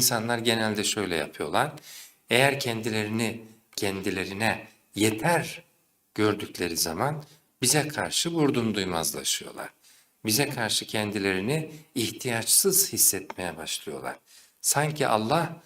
İnsanlar genelde şöyle yapıyorlar. Eğer kendilerini kendilerine yeter gördükleri zaman bize karşı vurdum duymazlaşıyorlar. Bize karşı kendilerini ihtiyaçsız hissetmeye başlıyorlar. Sanki Allah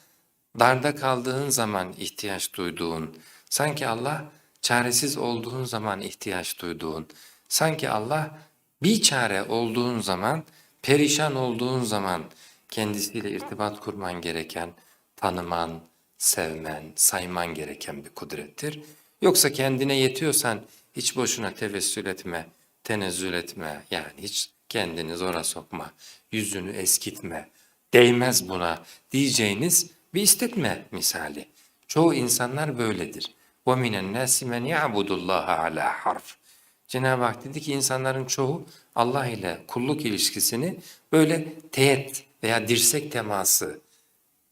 darda kaldığın zaman ihtiyaç duyduğun, sanki Allah çaresiz olduğun zaman ihtiyaç duyduğun, sanki Allah bir çare olduğun zaman, perişan olduğun zaman kendisiyle irtibat kurman gereken, tanıman, sevmen, sayman gereken bir kudrettir. Yoksa kendine yetiyorsan hiç boşuna tevessül etme, tenezzül etme, yani hiç kendini zora sokma, yüzünü eskitme, değmez buna diyeceğiniz bir istetme misali. Çoğu insanlar böyledir. وَمِنَ النَّاسِ مَنْ يَعْبُدُ اللّٰهَ عَلَى حَرْفٍ Cenab-ı Hak dedi ki insanların çoğu Allah ile kulluk ilişkisini böyle teğet veya dirsek teması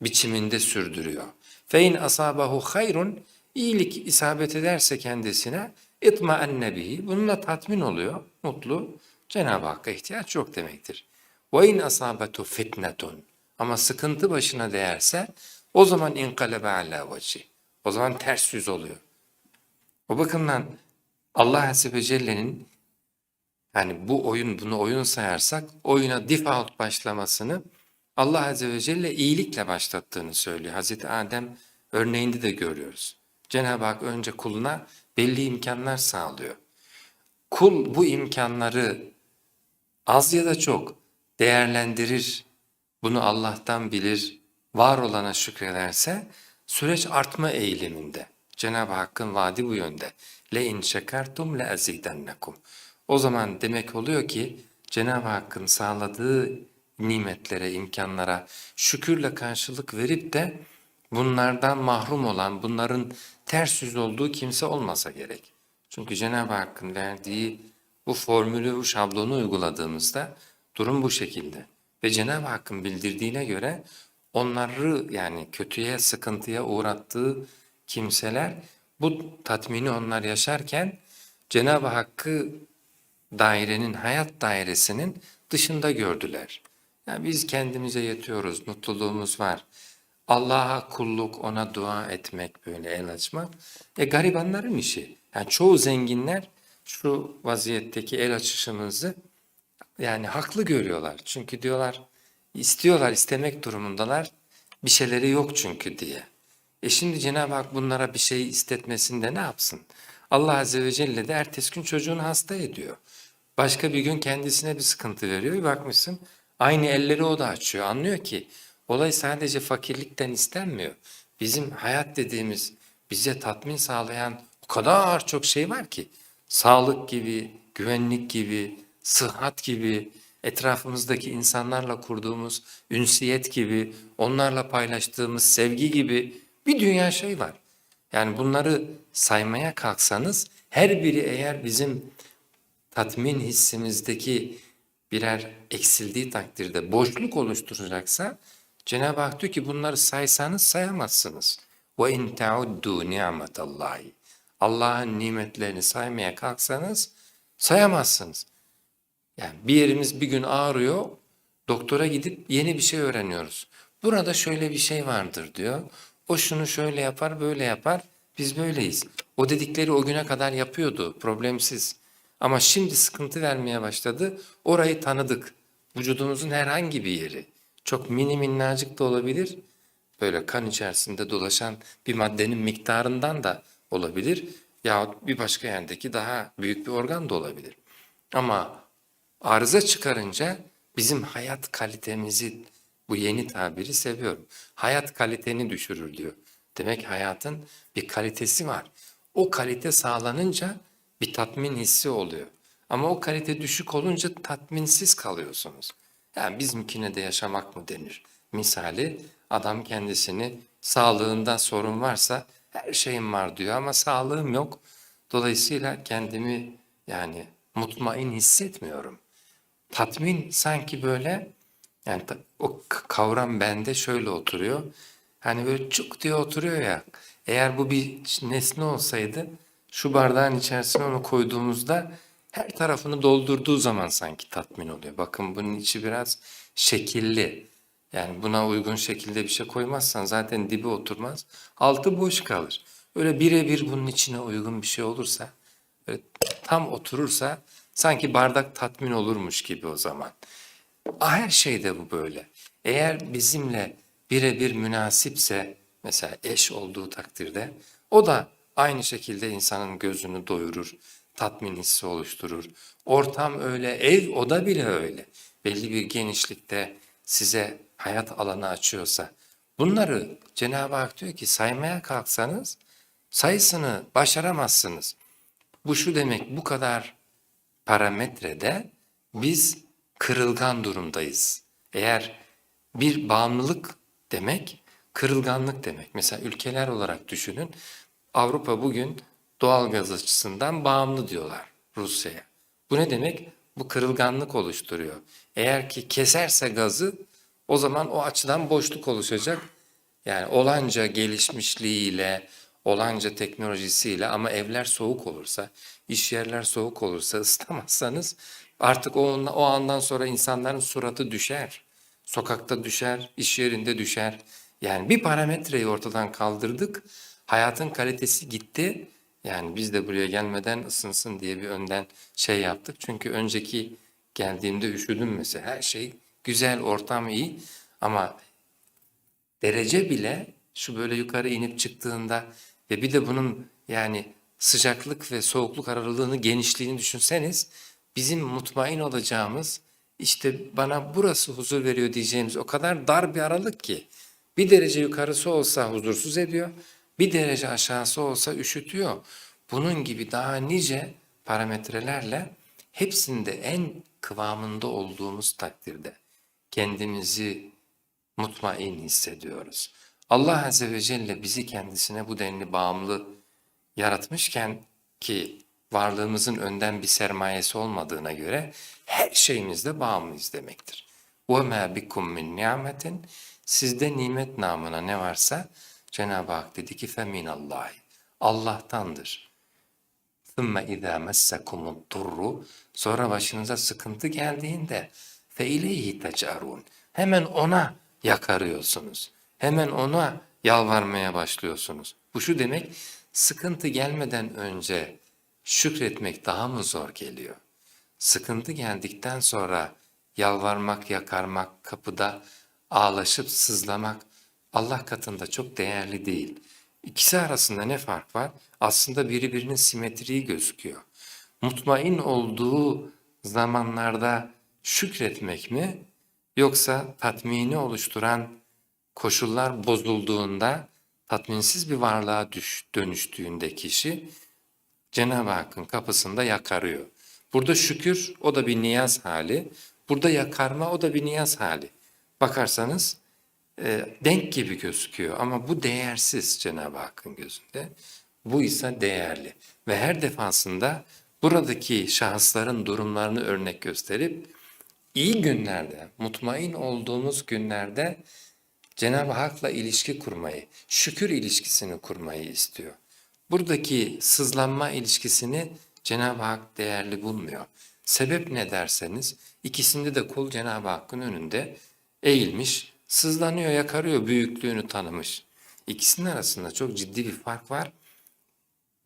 biçiminde sürdürüyor. Fein asabahu hayrun iyilik isabet ederse kendisine itma bihi bununla tatmin oluyor, mutlu. Cenab-ı Hakk'a ihtiyaç yok demektir. Ve in asabatu fitnetun ama sıkıntı başına değerse o zaman inkalebe ala veci. O zaman ters yüz oluyor. O bakımdan Allah Azze ve Celle'nin yani bu oyun bunu oyun sayarsak oyuna default başlamasını Allah Azze ve Celle iyilikle başlattığını söylüyor. Hazreti Adem örneğinde de görüyoruz. Cenab-ı Hak önce kuluna belli imkanlar sağlıyor. Kul bu imkanları az ya da çok değerlendirir, bunu Allah'tan bilir, var olana şükrederse süreç artma eğiliminde. Cenab-ı Hakk'ın vaadi bu yönde. Le in şekertum le azidennekum. O zaman demek oluyor ki Cenab-ı Hakk'ın sağladığı nimetlere, imkanlara şükürle karşılık verip de bunlardan mahrum olan, bunların ters yüz olduğu kimse olmasa gerek. Çünkü Cenab-ı Hakk'ın verdiği bu formülü, bu şablonu uyguladığımızda durum bu şekilde. Ve Cenab-ı Hakk'ın bildirdiğine göre onları yani kötüye, sıkıntıya uğrattığı kimseler bu tatmini onlar yaşarken Cenab-ı Hakk'ı dairenin, hayat dairesinin dışında gördüler. Yani biz kendimize yetiyoruz, mutluluğumuz var. Allah'a kulluk, ona dua etmek, böyle el açmak. E garibanların işi. Yani çoğu zenginler şu vaziyetteki el açışımızı yani haklı görüyorlar. Çünkü diyorlar, istiyorlar, istemek durumundalar. Bir şeyleri yok çünkü diye. E şimdi Cenab-ı Hak bunlara bir şey istetmesinde ne yapsın? Allah Azze ve Celle de ertesi gün çocuğunu hasta ediyor. Başka bir gün kendisine bir sıkıntı veriyor. Bir bakmışsın aynı elleri o da açıyor. Anlıyor ki olay sadece fakirlikten istenmiyor. Bizim hayat dediğimiz bize tatmin sağlayan o kadar çok şey var ki. Sağlık gibi, güvenlik gibi, sıhhat gibi, etrafımızdaki insanlarla kurduğumuz ünsiyet gibi, onlarla paylaştığımız sevgi gibi bir dünya şey var. Yani bunları saymaya kalksanız her biri eğer bizim tatmin hissimizdeki birer eksildiği takdirde boşluk oluşturacaksa Cenab-ı Hak diyor ki bunları saysanız sayamazsınız. Ve in tauddu ni'metallahi. Allah'ın nimetlerini saymaya kalksanız sayamazsınız. Yani bir yerimiz bir gün ağrıyor, doktora gidip yeni bir şey öğreniyoruz. Burada şöyle bir şey vardır diyor. O şunu şöyle yapar, böyle yapar. Biz böyleyiz. O dedikleri o güne kadar yapıyordu, problemsiz. Ama şimdi sıkıntı vermeye başladı. Orayı tanıdık. Vücudumuzun herhangi bir yeri. Çok mini minnacık da olabilir. Böyle kan içerisinde dolaşan bir maddenin miktarından da olabilir. Yahut bir başka yerdeki daha büyük bir organ da olabilir. Ama arıza çıkarınca bizim hayat kalitemizi, bu yeni tabiri seviyorum. Hayat kaliteni düşürür diyor. Demek hayatın bir kalitesi var. O kalite sağlanınca bir tatmin hissi oluyor. Ama o kalite düşük olunca tatminsiz kalıyorsunuz. Yani bizimkine de yaşamak mı denir? Misali adam kendisini sağlığında sorun varsa her şeyim var diyor ama sağlığım yok. Dolayısıyla kendimi yani mutmain hissetmiyorum. Tatmin sanki böyle yani o kavram bende şöyle oturuyor. Hani böyle çuk diye oturuyor ya. Eğer bu bir nesne olsaydı şu bardağın içerisine onu koyduğumuzda her tarafını doldurduğu zaman sanki tatmin oluyor. Bakın bunun içi biraz şekilli. Yani buna uygun şekilde bir şey koymazsan zaten dibi oturmaz. Altı boş kalır. Öyle birebir bunun içine uygun bir şey olursa, tam oturursa sanki bardak tatmin olurmuş gibi o zaman. Her şeyde bu böyle. Eğer bizimle birebir münasipse, mesela eş olduğu takdirde, o da aynı şekilde insanın gözünü doyurur, tatmin hissi oluşturur. Ortam öyle, ev oda bile öyle. Belli bir genişlikte size hayat alanı açıyorsa, bunları Cenab-ı Hak diyor ki saymaya kalksanız sayısını başaramazsınız. Bu şu demek, bu kadar parametrede biz kırılgan durumdayız. Eğer bir bağımlılık demek, kırılganlık demek. Mesela ülkeler olarak düşünün. Avrupa bugün doğalgaz açısından bağımlı diyorlar Rusya'ya. Bu ne demek? Bu kırılganlık oluşturuyor. Eğer ki keserse gazı o zaman o açıdan boşluk oluşacak. Yani olanca gelişmişliğiyle, olanca teknolojisiyle ama evler soğuk olursa, iş yerler soğuk olursa ısıtamazsanız artık o, o andan sonra insanların suratı düşer. Sokakta düşer, iş yerinde düşer. Yani bir parametreyi ortadan kaldırdık, hayatın kalitesi gitti. Yani biz de buraya gelmeden ısınsın diye bir önden şey yaptık. Çünkü önceki geldiğimde üşüdüm mesela. Her şey güzel, ortam iyi ama derece bile şu böyle yukarı inip çıktığında ve bir de bunun yani sıcaklık ve soğukluk aralığını genişliğini düşünseniz bizim mutmain olacağımız işte bana burası huzur veriyor diyeceğimiz o kadar dar bir aralık ki bir derece yukarısı olsa huzursuz ediyor bir derece aşağısı olsa üşütüyor. Bunun gibi daha nice parametrelerle hepsinde en kıvamında olduğumuz takdirde kendimizi mutmain hissediyoruz. Allah Azze ve Celle bizi kendisine bu denli bağımlı yaratmışken ki varlığımızın önden bir sermayesi olmadığına göre her şeyimizde bağımlıyız demektir. وَمَا بِكُمْ مِنْ نِعْمَةٍ Sizde nimet namına ne varsa Cenab-ı Hak dedi ki feminallahi. Allah'tandır. Thumma izâ messekumud durru. Sonra başınıza sıkıntı geldiğinde fe ileyhi. Hemen ona yakarıyorsunuz. Hemen ona yalvarmaya başlıyorsunuz. Bu şu demek, sıkıntı gelmeden önce şükretmek daha mı zor geliyor? Sıkıntı geldikten sonra yalvarmak, yakarmak, kapıda ağlaşıp sızlamak Allah katında çok değerli değil. İkisi arasında ne fark var? Aslında biri birinin simetriği gözüküyor. Mutmain olduğu zamanlarda şükretmek mi yoksa tatmini oluşturan koşullar bozulduğunda tatminsiz bir varlığa düş, dönüştüğünde kişi Cenab-ı Hakk'ın kapısında yakarıyor. Burada şükür o da bir niyaz hali. Burada yakarma o da bir niyaz hali. Bakarsanız e, denk gibi gözüküyor ama bu değersiz Cenab-ı Hakk'ın gözünde. Bu ise değerli ve her defasında buradaki şahısların durumlarını örnek gösterip iyi günlerde, mutmain olduğumuz günlerde Cenab-ı Hak'la ilişki kurmayı, şükür ilişkisini kurmayı istiyor. Buradaki sızlanma ilişkisini Cenab-ı Hak değerli bulmuyor. Sebep ne derseniz ikisinde de kul Cenab-ı Hakk'ın önünde eğilmiş, sızlanıyor, yakarıyor, büyüklüğünü tanımış. İkisinin arasında çok ciddi bir fark var.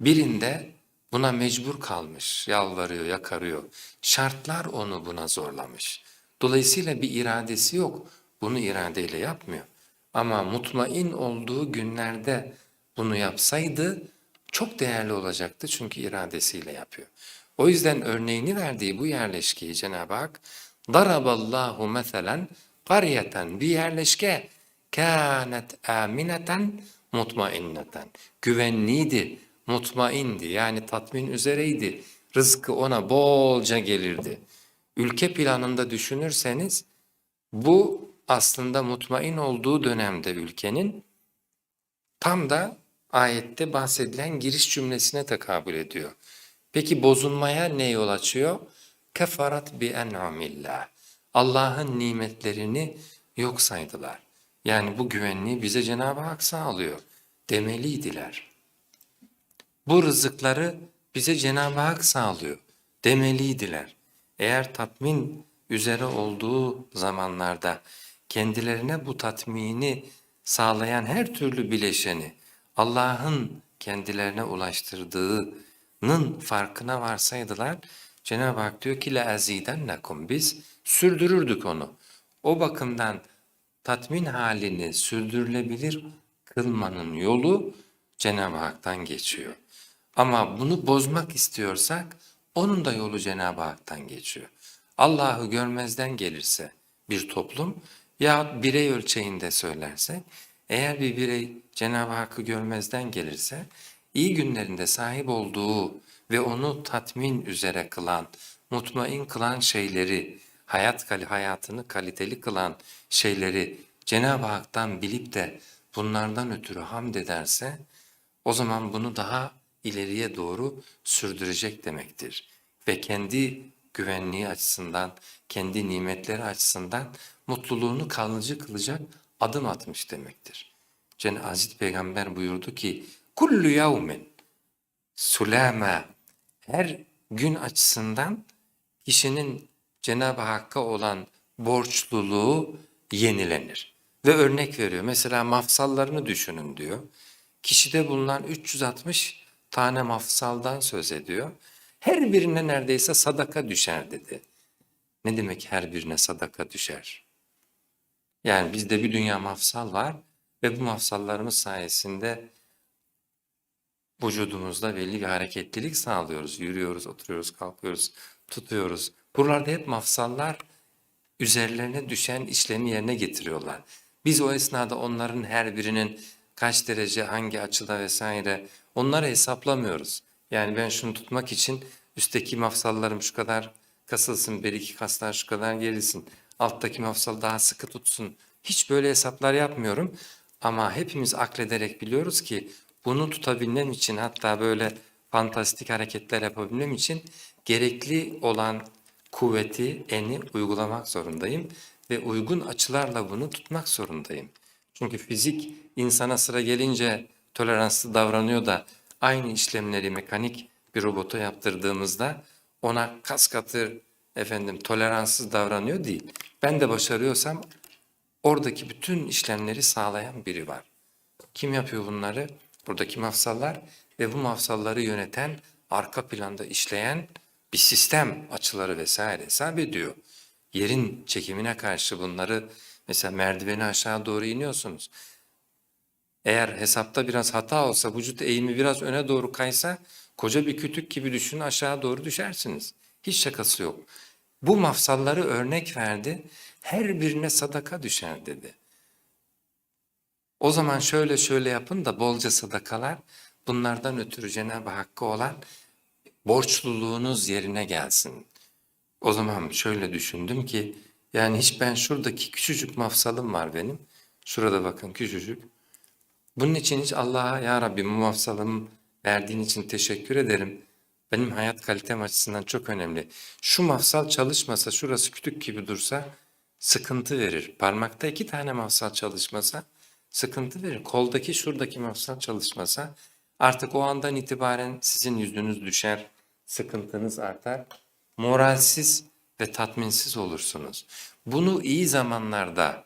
Birinde buna mecbur kalmış, yalvarıyor, yakarıyor. Şartlar onu buna zorlamış. Dolayısıyla bir iradesi yok. Bunu iradeyle yapmıyor. Ama mutmain olduğu günlerde bunu yapsaydı çok değerli olacaktı çünkü iradesiyle yapıyor. O yüzden örneğini verdiği bu yerleşkeyi Cenab-ı Hak daraballahu meselen qaryeten bir yerleşke kânet amineten mutmainneten güvenliydi, mutmaindi yani tatmin üzereydi. Rızkı ona bolca gelirdi. Ülke planında düşünürseniz bu aslında mutmain olduğu dönemde ülkenin tam da ayette bahsedilen giriş cümlesine tekabül ediyor. Peki bozulmaya ne yol açıyor? Kefarat bi en'amillah. Allah'ın nimetlerini yok saydılar. Yani bu güvenliği bize Cenab-ı Hak sağlıyor demeliydiler. Bu rızıkları bize Cenab-ı Hak sağlıyor demeliydiler. Eğer tatmin üzere olduğu zamanlarda kendilerine bu tatmini sağlayan her türlü bileşeni Allah'ın kendilerine ulaştırdığının farkına varsaydılar, Cenab-ı Hak diyor ki لَاَز۪يدَنَّكُمْ Biz sürdürürdük onu. O bakımdan tatmin halini sürdürülebilir kılmanın yolu Cenab-ı Hak'tan geçiyor. Ama bunu bozmak istiyorsak onun da yolu Cenab-ı Hak'tan geçiyor. Allah'ı görmezden gelirse bir toplum ya birey ölçeğinde söylersek eğer bir birey Cenab-ı Hakk'ı görmezden gelirse iyi günlerinde sahip olduğu ve onu tatmin üzere kılan, mutmain kılan şeyleri, hayat hayatını kaliteli kılan şeyleri Cenab-ı Hak'tan bilip de bunlardan ötürü hamd ederse o zaman bunu daha ileriye doğru sürdürecek demektir. Ve kendi güvenliği açısından, kendi nimetleri açısından mutluluğunu kalıcı kılacak adım atmış demektir. Cenab-ı Peygamber buyurdu ki, kullu yavmin sulama her gün açısından kişinin Cenab-ı Hakk'a olan borçluluğu yenilenir. Ve örnek veriyor. Mesela mafsallarını düşünün diyor. Kişide bulunan 360 tane mafsaldan söz ediyor. Her birine neredeyse sadaka düşer dedi. Ne demek her birine sadaka düşer? Yani bizde bir dünya mafsal var ve bu mafsallarımız sayesinde vücudumuzda belli bir hareketlilik sağlıyoruz. Yürüyoruz, oturuyoruz, kalkıyoruz, tutuyoruz. Buralarda hep mafsallar üzerlerine düşen işlerini yerine getiriyorlar. Biz o esnada onların her birinin kaç derece, hangi açıda vesaire onları hesaplamıyoruz. Yani ben şunu tutmak için üstteki mafsallarım şu kadar kasılsın, bir iki kaslar şu kadar gerilsin, alttaki mafsal daha sıkı tutsun. Hiç böyle hesaplar yapmıyorum ama hepimiz aklederek biliyoruz ki bunu tutabilmem için hatta böyle fantastik hareketler yapabilmem için gerekli olan kuvveti, eni uygulamak zorundayım ve uygun açılarla bunu tutmak zorundayım. Çünkü fizik insana sıra gelince toleranslı davranıyor da aynı işlemleri mekanik bir robota yaptırdığımızda ona kas katı efendim toleranssız davranıyor değil. Ben de başarıyorsam oradaki bütün işlemleri sağlayan biri var. Kim yapıyor bunları? Buradaki mafsallar ve bu mafsalları yöneten, arka planda işleyen bir sistem açıları vesaire hesap ediyor. Yerin çekimine karşı bunları mesela merdiveni aşağı doğru iniyorsunuz. Eğer hesapta biraz hata olsa, vücut eğimi biraz öne doğru kaysa koca bir kütük gibi düşünün aşağı doğru düşersiniz. Hiç şakası yok. Bu mafsalları örnek verdi. Her birine sadaka düşer dedi. O zaman şöyle şöyle yapın da bolca sadakalar bunlardan ötürü Cenab-ı Hakk'a olan borçluluğunuz yerine gelsin. O zaman şöyle düşündüm ki yani hiç ben şuradaki küçücük mafsalım var benim. Şurada bakın küçücük. Bunun için hiç Allah'a ya Rabbi bu mafsalımı verdiğin için teşekkür ederim. Benim hayat kalitem açısından çok önemli. Şu mafsal çalışmasa, şurası kütük gibi dursa sıkıntı verir. Parmakta iki tane mafsal çalışmasa sıkıntı verir. Koldaki şuradaki mafsal çalışmasa artık o andan itibaren sizin yüzünüz düşer, sıkıntınız artar. Moralsiz ve tatminsiz olursunuz. Bunu iyi zamanlarda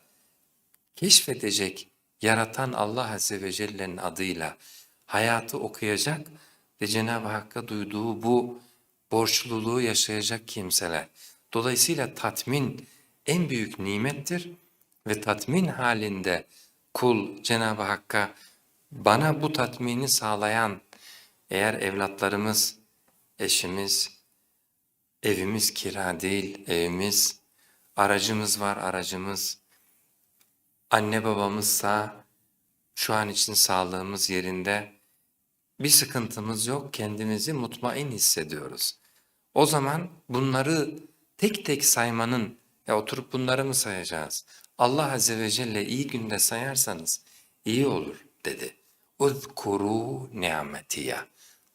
keşfedecek, yaratan Allah Azze ve Celle'nin adıyla hayatı okuyacak ve Cenab-ı Hakk'a duyduğu bu borçluluğu yaşayacak kimseler. Dolayısıyla tatmin en büyük nimettir ve tatmin halinde kul Cenab-ı Hakk'a bana bu tatmini sağlayan eğer evlatlarımız, eşimiz, evimiz kira değil, evimiz, aracımız var, aracımız, anne babamızsa şu an için sağlığımız yerinde, bir sıkıntımız yok, kendimizi mutmain hissediyoruz. O zaman bunları tek tek saymanın, ya oturup bunları mı sayacağız? Allah Azze ve Celle iyi günde sayarsanız iyi olur dedi. اُذْكُرُوا نِعْمَتِيَا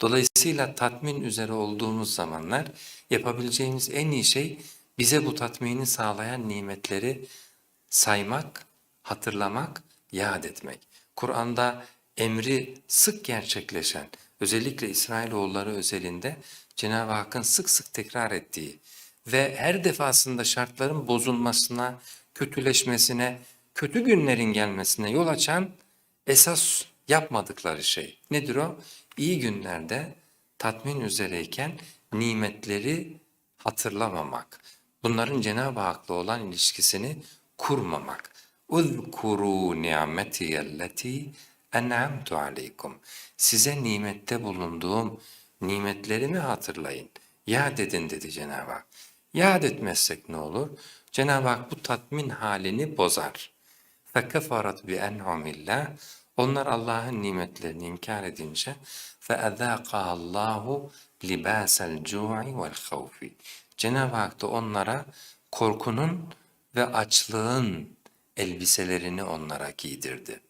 Dolayısıyla tatmin üzere olduğumuz zamanlar yapabileceğimiz en iyi şey bize bu tatmini sağlayan nimetleri saymak, hatırlamak, yad etmek. Kur'an'da emri sık gerçekleşen, özellikle İsrailoğulları özelinde Cenab-ı Hakk'ın sık sık tekrar ettiği ve her defasında şartların bozulmasına, kötüleşmesine, kötü günlerin gelmesine yol açan esas yapmadıkları şey. Nedir o? İyi günlerde tatmin üzereyken nimetleri hatırlamamak. Bunların Cenab-ı Hak'la olan ilişkisini kurmamak. اُذْكُرُوا نِعْمَتِيَ الَّتِي اَنْعَمْتُ عَلَيْكُمْ Size nimette bulunduğum nimetlerimi hatırlayın. Yad edin dedi Cenab-ı Hak. Yad etmezsek ne olur? Cenab-ı Hak bu tatmin halini bozar. فَكَفَرَتْ بِاَنْعُمِ اللّٰهِ Onlar Allah'ın nimetlerini inkar edince فَاَذَاقَهَا اللّٰهُ لِبَاسَ الْجُوعِ وَالْخَوْفِ Cenab-ı Hak da onlara korkunun ve açlığın elbiselerini onlara giydirdi.